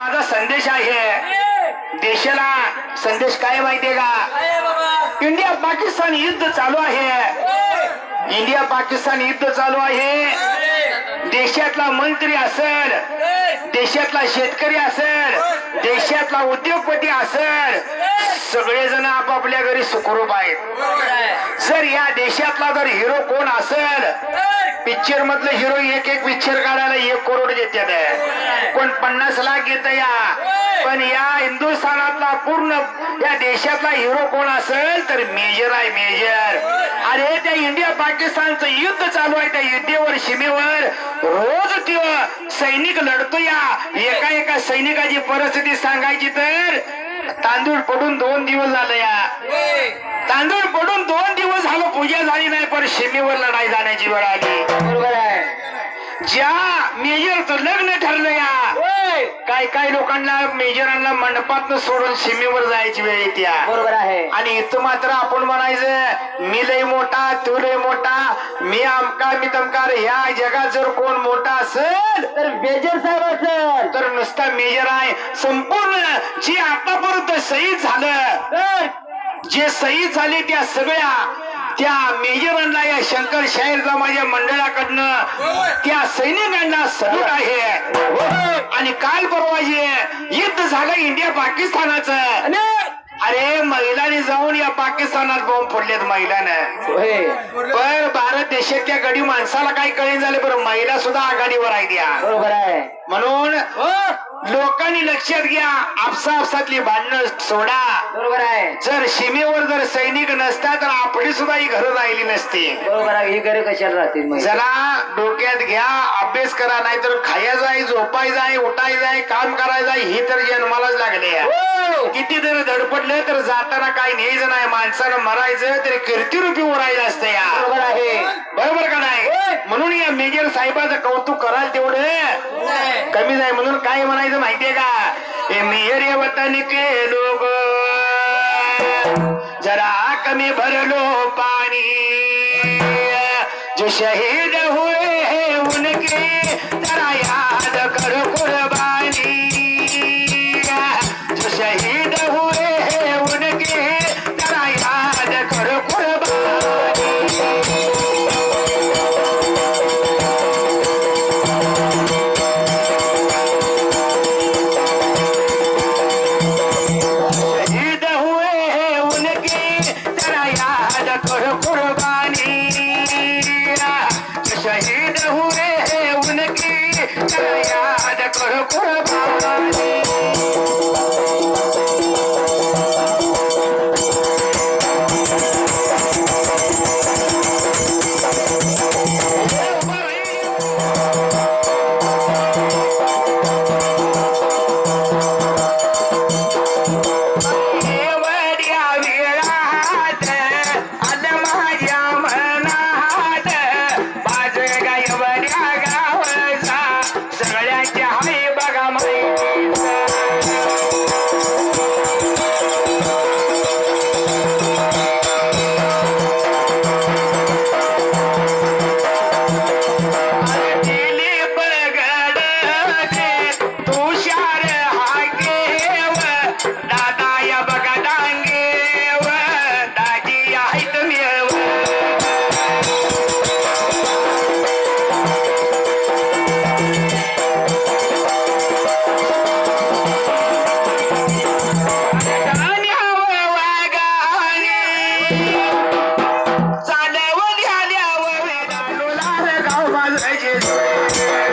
माझा संदेश आहे देशाला संदेश काय माहितीये का? इंडिया पाकिस्तान युद्ध चालू आहे. इंडिया पाकिस्तान युद्ध चालू आहे. देशातला मंत्री असेल देशातला शेतकरी असेल देशातला उद्योगपती असेल सगळेजण आपापल्या घरी सुखरूप आहेत. जर या देशातला जर हिरो कोण असेल पिक्चर मधलं हिरो एक एक पिक्चर काढायला एक करोड घेतात कोण पन्नास लाख घेत या पण या हिंदुस्थानातला पूर्ण या देशातला हिरो कोण असेल तर मेजर आहे मेजर अरे त्या इंडिया पाकिस्तानचं युद्ध चालू आहे त्या युद्धेवर सीमेवर रोज त्यो सैनिक लढतो या. एका एका सैनिकाची परिस्थिती सांगायची तर तांदूळ पडून दोन दिवस झालं या. तांदूळ पडून दोन दिवस झालं पूजा झाली नाही पण सीमेवर लढाई जाण्याची वेळ आली. बरोबर आहे. ज्या मेजरचं लग्न ठरलं या काय काय लोकांना मेजरांना मंडपात सोडून सीमेवर जायची वेळ येते. बरोबर आहे. आणि इथं मात्र आपण म्हणायचं मी लय मोठा तू लय मोठा मी आमका मी तमकार ह्या जगात जर कोण मोठा असेल तर मेजर साहेब असेल. तर नुसता मेजर आहे. संपूर्ण जे आतापर्यंत शहीद झालं जे शहीद झाले त्या सगळ्या त्या मेजरांना या शंकर शाहीर माझ्या मंडळाकडनं त्या सैनिकांना सलूट आहे. आणि काल परवा जे युद्ध झालं इंडिया पाकिस्तानाचं अरे महिलांनी जाऊन या पाकिस्तानात बॉम्ब फोडलेत महिलानं. पण भारत देशातल्या गडी माणसाला काही कळेल झाले बरं महिला सुद्धा आघाडीवर आहे त्या बरोबर आहे. म्हणून लोकांनी लक्षात घ्या आपसा आपसातली भांडणं सोडा. बरोबर आहे. जर सीमेवर जर सैनिक नसता तर आपली सुद्धा ही घरं राहिली नसती. बरोबर आहे. ही घरी कशाला राहतील मग? जरा डोक्यात घ्या अभ्यास करा नाहीतर खाया जाय झोपाय जाय उठाय जाय काम कराय जाय ही तर जन्मालाच लागले हो. किती जर धडपडलं तर जाताना काही न्यायचं नाही माणसानं मरायचं तरी कीर्तिरूपी उरायचं असतं या. बरोबर आहे. बरोबर का नाही? म्हणून या मेजर साहेबाचं कौतुक कराल तेवढं. कमी जाय म्हणून काय म्हणायचं माहितीये का? हे मेयर या वतन के लोग जरा कमी भरलो पाणी. जो शहीद हुए हैं उनके जरा याद करो eyes and.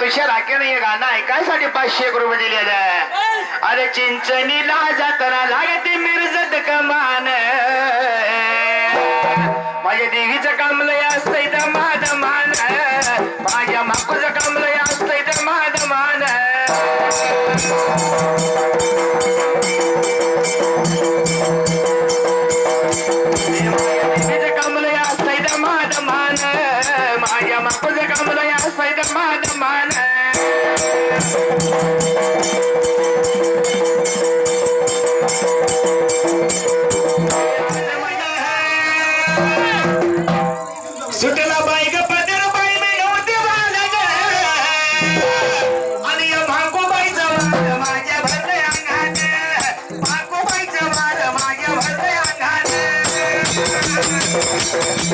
तुषार आख्याने हे गाणं ऐकायसाठी पाचशे एक रुपये दिले अरे चिंचणीला जाताना लागते मिरजत कमान. माझ्या देवीचं काम लय असतंय दमा दमान माझ्या माप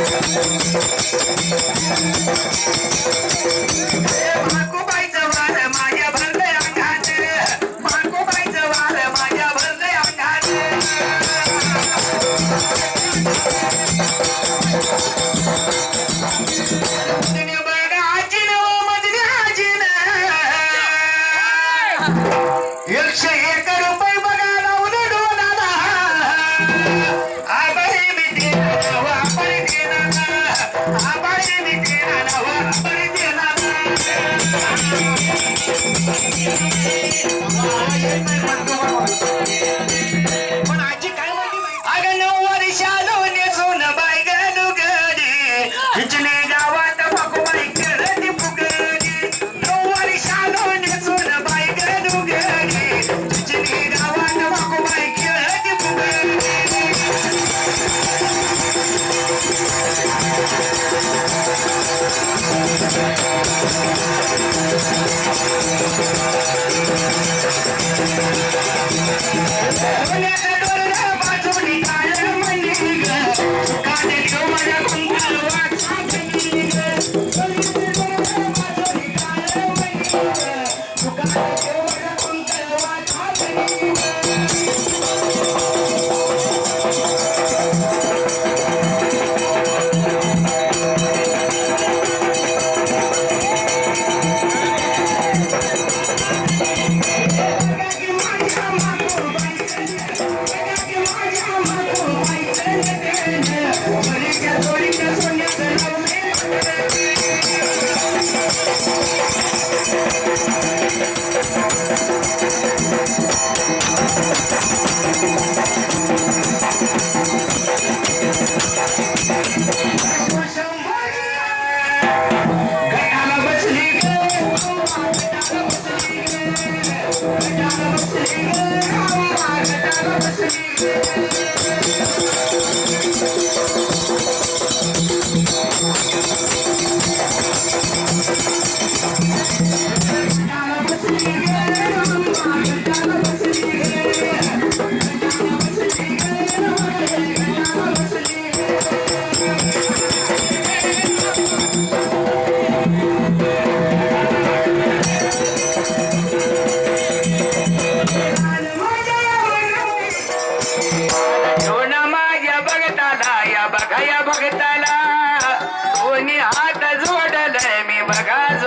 Hey, Yeah. ragazzi